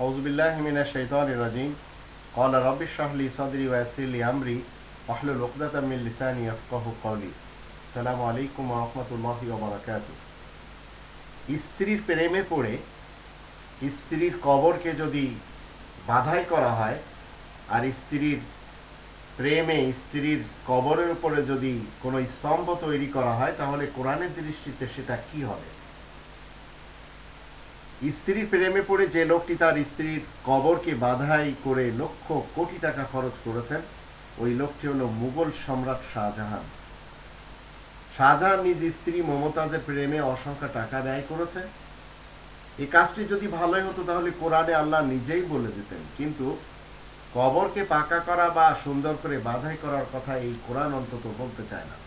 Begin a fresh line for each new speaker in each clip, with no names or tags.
أعوذ بالله من الشيطان الرجيم قال رب اشرح لي صدري ويسر لي أمري واحلل عقدة من لساني يفقه قولي السلام عليكم ورحمة الله وبركاته স্ত্রীর প্রেমে পড়ে স্ত্রীর কবরকে যদি বাধাই করা হয় আর স্ত্রীর প্রেমে স্ত্রীর কবরের উপরে যদি কোনো স্তম্ভ তৈরি করা হয় তাহলে কোরআনের দৃষ্টিতে সেটা কি হবে স্ত্রীর প্রেমে পড়ে যে লোকটি তার স্ত্রীর কবরকে বাধাই করে লক্ষ কোটি টাকা খরচ করেছেন, ওই লোকটি হল মুঘল সম্রাট শাহজাহান। শাহজাহান নিজ স্ত্রী মমতাজের প্রেমে অসংখ্য টাকা ব্যয় করেছে। এই কাজটি যদি ভালোই হতো তাহলে কোরআনে আল্লাহ নিজেই বলে দিতেন, কিন্তু কবরকে পাকা করা বা সুন্দর করে বাধাই করার কথা এই কোরআন অন্তত বলতে চায় না।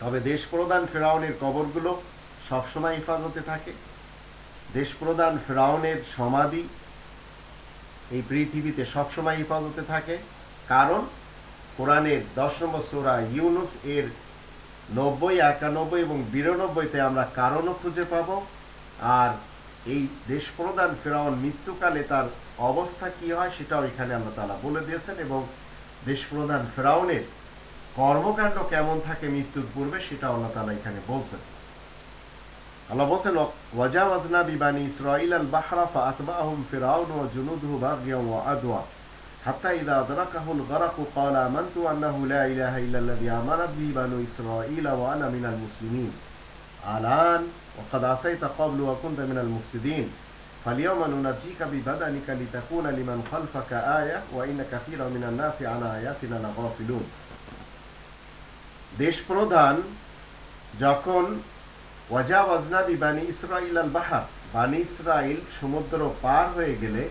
তবে দেশ প্রধান ফেরাউনের কবরগুলো সবসময় হেফাজতে থাকে। দেশ প্রধান ফেরাউনের সমাধি এই পৃথিবীতে সবসময় হেফাজতে থাকে। কারণ কোরআনের দশ নম্বর সোরা ইউনুস এর নব্বই, একানব্বই এবং বিরানব্বইতে আমরা কারণও খুঁজে পাব। আর এই দেশ প্রধান ফেরাউন মৃত্যুকালে তার অবস্থা কি হয় সেটাও এখানে আল্লাহ তালা বলে দিয়েছেন এবং দেশ প্রধান ফেরাউনের কর্মকাণ্ড কেমন থাকে মৃত্যুর পূর্বে সেটা আল্লাহ তালা এখানে বলছেন। আল্লাহ বলছেন ওয়াজাওয়াজনা বিবানি ইসরাইল আল বাহরা ফাআতবাহুম ফিরাউন ওয়া জুনুদুহু বাগিয়া ওয়া আদওয়া حتى إذا أدركه الغرق قال آمنت أنه لا إله إلا الذي آمنت به بنو إسرائيل وأنا من المسلمين الآن وقد عصيت قبل وكنت من المفسدين فاليوم ننجيك ببدنك لتكون لمن خلفك آية وإن كثيرا من الناس عن آياتنا لغافلون দেশ প্রধান যখন ওয়াজাওয়াজনা বিবানি ইসরাইল আল বাহার। বানি ইসরাইল সমুদ্র পার হয়ে গেলে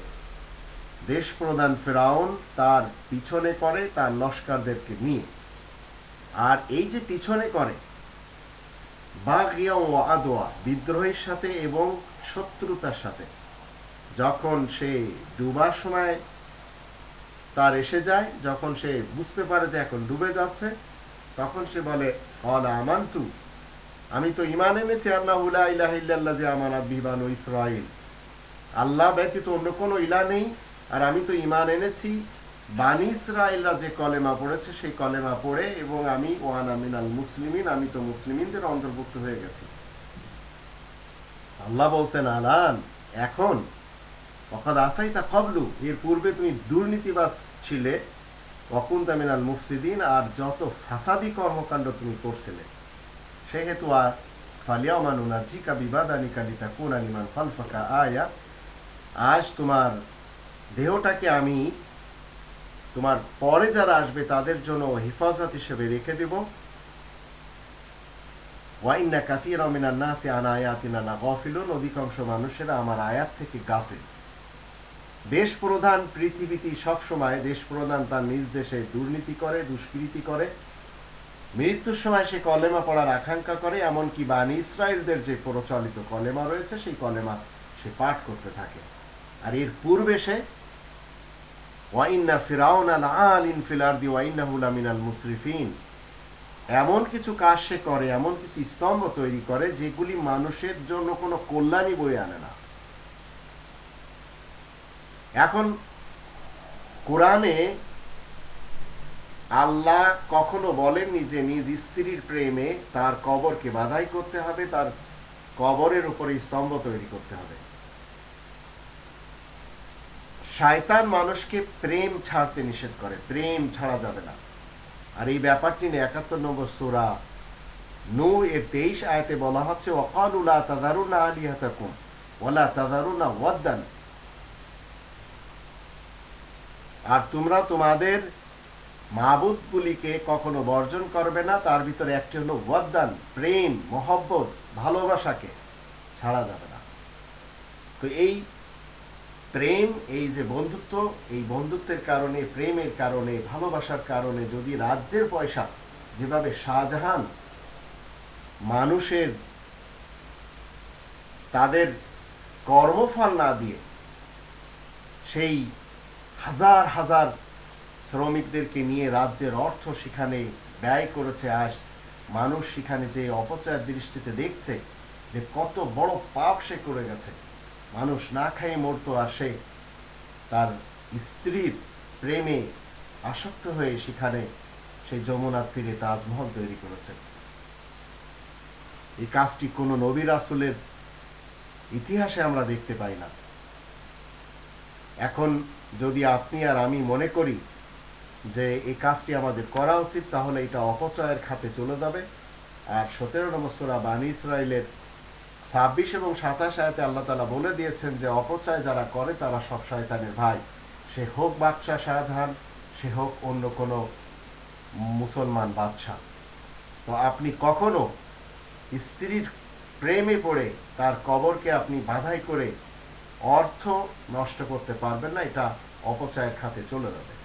দেশ প্রধান ফেরাউন তার পিছনে করে তার লস্করদেরকে নিয়ে। আর এই যে পিছনে করে ও আদোয়া বিদ্রোহের সাথে এবং শত্রুতার সাথে, যখন সে ডুবার সময় তার এসে যায়, যখন সে বুঝতে পারে যে এখন ডুবে যাচ্ছে, তখন সে বলে অল আমান্তু আমি তো ইমান এনেছি আল্লাহ ইলাহ ইল্লাল্লাহ যে আমার বিবানু ইসরাইল আল্লাহ ব্যতীত অন্য কোনো ইলা নেই। আর আমি তো ইমান এনেছি। বানি ইসরায়েলরা যে কলেমা পড়েছে, সেই কলেমা পড়ে এবং আমি, ওয়ান আমিনাল মুসলিমিন আমি তো মুসলিমিনদের অন্তর্ভুক্ত হয়ে গেছি। আল্লাহ বলছেন, আলান, এখন অকাদ আসাই তা কবলু এর পূর্বে তুমি দুর্নীতিবাস ছিলে। অকুন তামিনাল মুফসিদিন, আর যত ফাসাদি কর্মকাণ্ড তুমি করছিলে সেহেতু আর ফালিয়া মানুনা জিকা বিবাদানিকা লিতা কোন আলিমান ফালফাকা আয়া আজ তোমার দেহটাকে আমি তোমার পরে যারা আসবে তাদের জন্য হেফাজত হিসেবে রেখে দেব ওয়াইন্না আনা না অধিকাংশ মানুষেরা আমার আয়াত থেকে গাফিল দেশ প্রধান পৃথিবীতে সবসময় দেশ প্রধান তার নিজ দেশে দুর্নীতি করে দুষ্কৃতি করে মৃত্যুর সময় সে কলেমা পড়ার আকাঙ্ক্ষা করে, এমনকি বানি ইসরায়েলদের যে প্রচলিত কলেমা রয়েছে, সেই কলেমা সে পাঠ করতে থাকে। আর এর পূর্বে সে, ওয়াইন্না ফিরাউন আল আলিন ফিলার্দি ওয়াইন্নাহুল আমিনাল মুসরিফিন এমন কিছু কাজ সে করে, এমন কিছু স্তম্ভ তৈরি করে, যেগুলি মানুষের জন্য কোনো কল্যাণই বয়ে আনে না। এখন কোরআনে আল্লাহ কখনো বলেননি যে নিজ স্ত্রীর প্রেমে তার কবরকে বাধাই করতে হবে, তার কবরের উপরে স্তম্ভ তৈরি করতে হবে। শায়তান মানুষকে প্রেম ছাড়তে নিষেধ করে, প্রেম ছাড়া যাবে না। আর এই ব্যাপারটি নিয়ে একাত্তর নম্বর সোরা নু এর তেইশ আয়তে বলা হচ্ছে অকালুলা তাজারুনা আলিহাতাকুম ওলা তাজারুনা ওয়াদ্দান। আর তোমরা তোমাদের মাবুদগুলিকে কখনো বর্জন করবে না, তার ভিতরে একটি হলো ওয়াদ্দান, প্রেম, মহব্বত, ভালোবাসাকে ছাড়া যাবে না। তো এই প্রেম, এই যে বন্ধুত্ব, এই বন্ধুত্বের কারণে, প্রেমের কারণে, ভালোবাসার কারণে যদি রাজ্যের পয়সা যেভাবে শাহজাহান মানুষের তাদের কর্মফল না দিয়ে সেই হাজার হাজার শ্রমিকদেরকে নিয়ে রাজ্যের অর্থ সেখানে ব্যয় করেছে আজ মানুষ সেখানে যে অপচয়ের দৃষ্টিতে দেখছে, যে কত বড় পাপ সে করে গেছে। মানুষ না খেয়ে মরতো আর সে তার স্ত্রীর প্রেমে আসক্ত হয়ে সেখানে সেই যমুনার তীরে তাজমহল তৈরি করেছে। এই কাজটি কোন নবী রাসুলের ইতিহাসে আমরা দেখতে পাই না। এখন যদি আপনি আর আমি মনে করি যে এই কাজটি আমাদের করা উচিত, তাহলে এটা অপচয়ের খাতে চলে যাবে। আর সতেরো নম্বর সোরা বানী ইসরায়েলের ছাব্বিশ এবং সাতাশ আয়াতে আল্লাহ তালা বলে দিয়েছেন যে, অপচয় যারা করে তারা সব শয়তানের ভাই। সে হোক বাদশাহ শাহজাহান, সে হোক অন্য কোনো মুসলমান বাদশাহ। তো আপনি কখনো স্ত্রীর প্রেমে পড়ে তার কবরকে আপনি বাধাই করে অর্থ নষ্ট করতে পারবেন না, এটা অপচয়ের খাতে চলে যাবে।